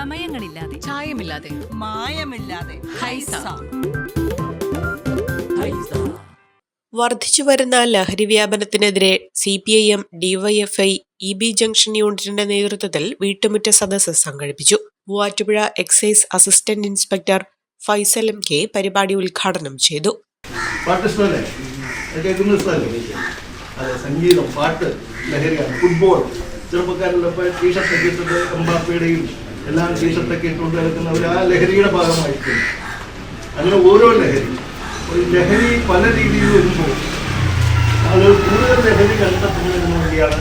ചമയങ്ങളില്ലാതെ ചായമില്ലാതെ. മായമില്ലാതെ. ഹൈസ. വർദ്ധിച്ചുവരുന്ന ലഹരി വ്യാപനത്തിനെതിരെ C P I M DYFI E B junction യൂണിറ്റിന്റെ നേതൃത്വത്തിൽ വീട്ടുമുറ്റ സദസ്സ് സംഘടിപ്പിച്ചു. Muvattupuzha excise assistant inspector Faisal M K പരിപാടി ഉദ്ഘാടനം ചെയ്തു. അത് സംഗീതം പാട്ട് ലഹരിയാണ് ഫുട്ബോൾ. ചെറുപ്പക്കാരിലപ്പോൾ ടീഷർട്ട് എംബാപ്പയുടെയും എല്ലാം ടീഷർട്ടൊക്കെ ഇട്ടുകൊണ്ട് കിടക്കുന്നവർ ആ ലഹരിയുടെ ഭാഗമായിരിക്കും. അങ്ങനെ ഓരോ ലഹരി ഒരു ലഹരി പല രീതിയിൽ വരുമ്പോൾ ആളുകൾ കൂടുതൽ ലഹരി കണ്ടെത്തുന്നതിന് വേണ്ടിയാണ്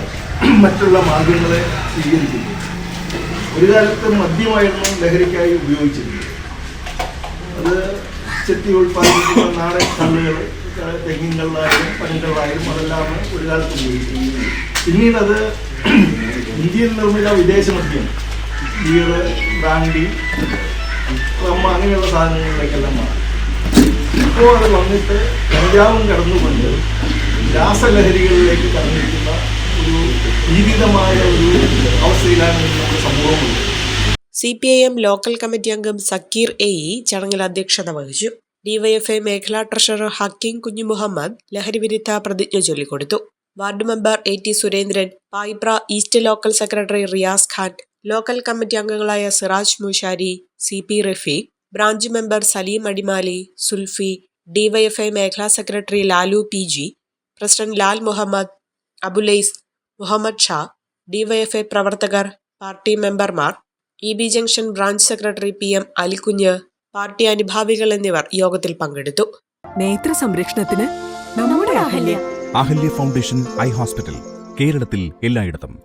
മറ്റുള്ള മാർഗങ്ങളെ സ്വീകരിക്കുന്നത്. ഒരു കാലത്ത് മദ്യമായിരുന്നു ലഹരിക്കായി ഉപയോഗിച്ചിരുന്നത്. അത് ചെത്തി ഉൽപ്പാദിപ്പിക്കുന്ന നാടൻ കള്ളുകൾ തെങ്ങിൻ കള്ളായാലും അതെല്ലാം ഒരു കാലത്ത് ഉപയോഗിച്ചിരുന്നത്. പിന്നീട് അത് ഇന്ത്യയിൽ നിർമ്മിത വിദേശ മദ്യം ബിയർ ബ്രാൻഡി റമ്മ അങ്ങനെയുള്ള സാധനങ്ങളിലേക്കെല്ലാം മാറി. ഇപ്പോൾ അത് വന്നിട്ട് കഞ്ചാവും കടന്നുകൊണ്ട് രാസലഹരികളിലേക്ക് കടന്നിരിക്കുന്ന ഒരു ഭീതിതമായ ഒരു അവസ്ഥയിലാണ് നമ്മുടെ സമൂഹമുള്ളത് C P I M local committee അംഗം സക്കീർ എ ഇ ചടങ്ങിൽ അധ്യക്ഷത വഹിച്ചു. ഡിവൈഎഫ്ഐ മേഖലാ ട്രഷറർ ഹക്കീം കുഞ്ഞു മുഹമ്മദ് ലഹരി വിരുദ്ധ പ്രതിജ്ഞ ചൊല്ലിക്കൊടുത്തു. Ward member A T Surendran Payipra east local secretary Riyas Khan local committee അംഗങ്ങളായ Siraj Moosari C P Rafeeq branch member Saleem Adimali Sulfi DYFI മേഖലാ secretary Lalu P G president Lal Muhammad Abulais Muhammad Shah DYFI പ്രവർത്തകർ party മെമ്പർമാർ E B junction branch secretary P M Alikunju party അനുഭാവികൾ എന്നിവർ യോഗത്തിൽ പങ്കെടുത്തു. നേത്ര സംരക്ഷണത്തിന് നമ്മുടെ Ahalya. Ahalya foundation eye hospital കേരളത്തിൽ എല്ലായിടത്തും.